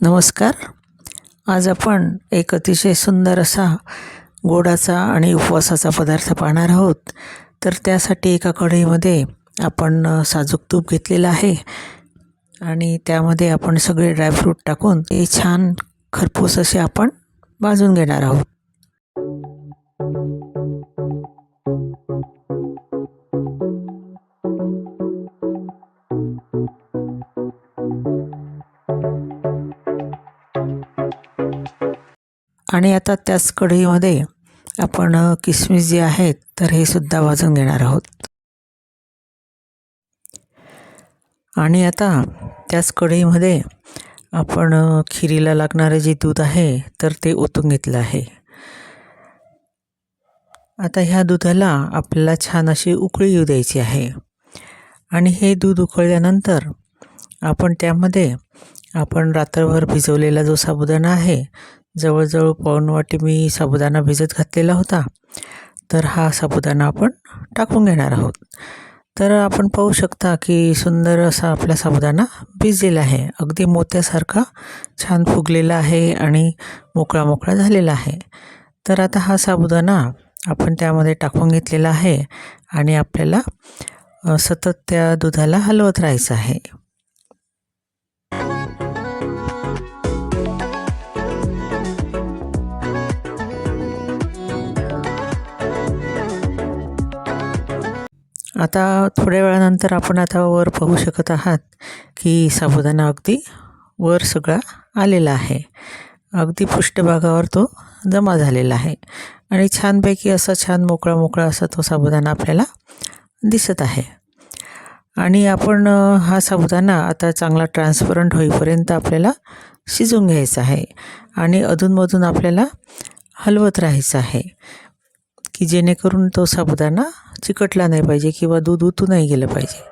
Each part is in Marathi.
नमस्कार. आज आपण एक अतिशय सुंदर असा गोडाचा आणि उपवासाचा पदार्थ पाहणार आहोत. तर त्यासाठी एका कढईमध्ये आपण साजूक तूप घेतलेलं आहे आणि त्यामध्ये आपण सगळे ड्रायफ्रूट टाकून ते छान खरपूस असे आपण भाजून घेणार आहोत. आणि आता त्याच कढईमध्ये आपण किसमिस जे आहेत तर हे सुद्धा भाजून घेणार आहोत. आणि आता त्याच कढईमध्ये आपण खिरीला लागणारे जे दूध आहे तर ते ओतून घेतलं आहे. आता ह्या दुधाला आपल्याला छान अशी उकळी येऊ द्यायची आहे. आणि हे दूध उकळल्यानंतर आपण त्यामध्ये आपण रात्रभर भिजवलेला जो साबुदाणा आहे जवळजवळ पाऊण वाटी मी साबुदाणा भिजत घातलेला होता. तर हा साबुदाणा आपण टाकून घेणार आहोत. तर आपण पाहू शकता की सुंदर असा आपला साबुदाणा भिजलेला आहे. अगदी मोत्यासारखा छान फुगलेला आहे आणि मोकळा मोकळा झालेला आहे. तर आता हा साबुदाणा आपण त्यामध्ये टाकून घेतलेला आहे आणि आपल्याला सतत त्या दुधाला हलवत राहायचं आहे. आता थोड्या वेळानंतर आपण आता वर पाहू शकत आहात की साबुदाणा अगदी वर सगळा आलेला आहे. अगदी पृष्ठभागावर तो जमा झालेला आहे. आणि छानपैकी असा छान मोकळा मोकळा असा तो साबुदाणा आपल्याला दिसत आहे. आणि आपण हा साबुदाणा आता चांगला ट्रान्सपरंट होईपर्यंत आपल्याला शिजून घ्यायचा आहे. आणि अधूनमधून आपल्याला हलवत राहायचं आहे. की जेणेकरून तो साबुदाणा चिकटला नाही पाहिजे किंवा दूध उतू नाही गेलं पाहिजे.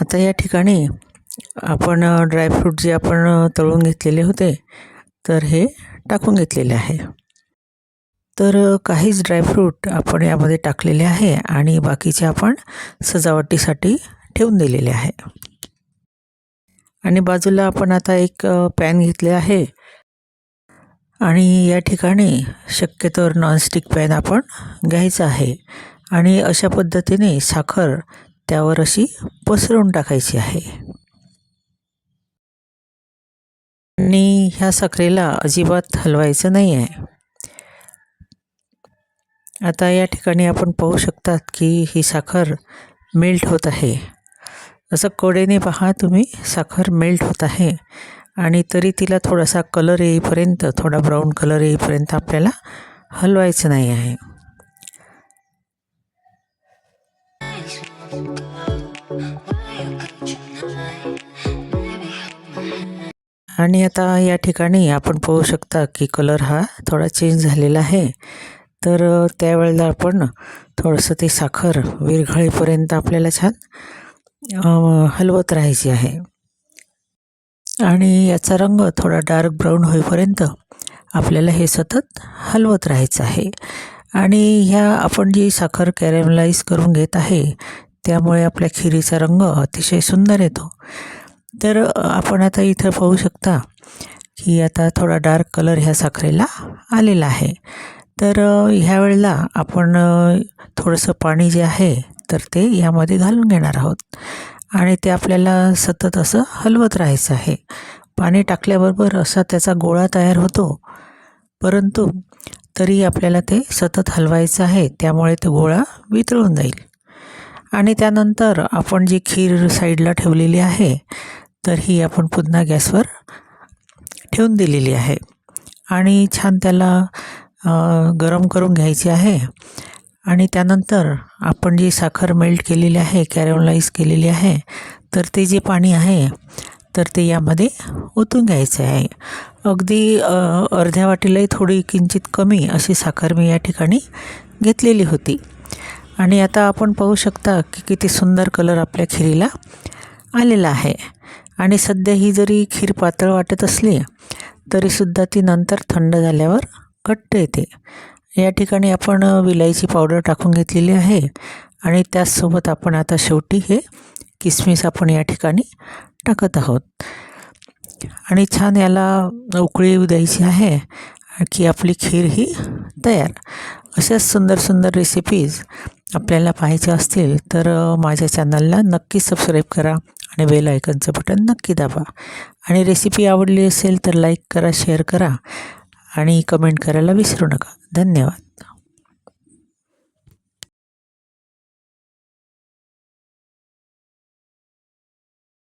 आता या ठिकाणी आपण ड्रायफ्रूट जे आपण तळून घेतलेले होते तर हे टाकून घेतलेले आहे. तर काहीच ड्रायफ्रूट आपण यामध्ये टाकलेले आहे आणि बाकीचे आपण सजावटीसाठी ठेवून दिलेले आहे. आणि बाजूला आपण आता एक पॅन घेतले आहे. आणि या ठिकाणी शक्यतोवर नॉनस्टिक पॅन आपण घ्यायचा आहे. आणि अशा पद्धतीने साखर त्यावर अशी पसरवून टाकायची आहे. ह्या साखरेला अजिबात हलवायचं नाही आहे आता या ठिकाणी आपण पाहू शकतात की ही साखर मेल्ट होत आहे. असं कोडेने पहा तुम्ही साखर मेल्ट होत आहे आणि तरी तिला थोडासा कलर येईपर्यंत थोडा ब्राऊन कलर येईपर्यंत आपल्याला हलवायचं नाही आहे. आणि आता या ठिकाणी आपण पाहू शकता की कलर हा थोडा चेंज झालेला आहे. तर त्यावेळेला आपण थोडंसं ते साखर विरघळीपर्यंत आपल्याला छान हलवत राहायची आहे. आणि याचा रंग थोडा डार्क ब्राऊन होईपर्यंत आपल्याला हे सतत हलवत राहायचं आहे. आणि ह्या आपण जी साखर कॅरेमलाइज करून घेत आहे त्यामुळे आपल्या खिरीचा रंग अतिशय सुंदर येतो. तर आपण आता इथं पाहू शकता की आता थोडा डार्क कलर ह्या साखरेला आलेला आहे. तर ह्या वेळेला आपण थोडंसं पाणी जे आहे तर ते यामध्ये घालून घेणार आहोत. आणि ते आपल्याला सतत असं हलवत राहायचं आहे. पाणी टाकल्याबरोबर असा त्याचा गोळा तयार होतो. परंतु तरी आपल्याला ते सतत हलवायचं आहे त्यामुळे तो गोळा वितळून जाईल. आणि त्यानंतर आपण जी खीर साईडला ठेवलेली आहे तर ही आपण पुन्हा गॅसवर ठेवून दिलेली आहे. आणि छान त्याला गरम करून घ्यायची आहे. आणि त्यानंतर आपण जी साखर मेल्ट केलेली आहे कॅरमलाइज केलेली आहे तर ते जे पाणी आहे तर ते यामध्ये ओतून घ्यायचं आहे. अगदी अर्ध्या वाटीलाही थोडी किंचित कमी अशी साखर मी या ठिकाणी घेतलेली होती. आणि आता आपण पाहू शकता की किती सुंदर कलर आपल्या खिरीला आलेला आहे. आणि सध्या ही जरी खीर पातळ वाटत असली तरीसुद्धा ती नंतर थंड झाल्यावर घट्ट येते. या ठिकाणी आपण विलायची पावडर टाकून घेतलेली आहे आणि त्याचसोबत आपण आता शेवटी हे किसमिस आपण या ठिकाणी टाकत आहोत. आणि छान याला उकळी येऊ द्यायची आहे की आपली खीर ही तयार. अशाच सुंदर सुंदर रेसिपीज आपल्याला पाहायच्या असतील तर माझ्या चॅनलला नक्की सबस्क्राईब करा. आणि बेल आयकनचं बटन नक्की दाबा. आणि रेसिपी आवडली असेल तर लाईक करा शेअर करा आणि कमेंट करायला विसरू नका. धन्यवाद.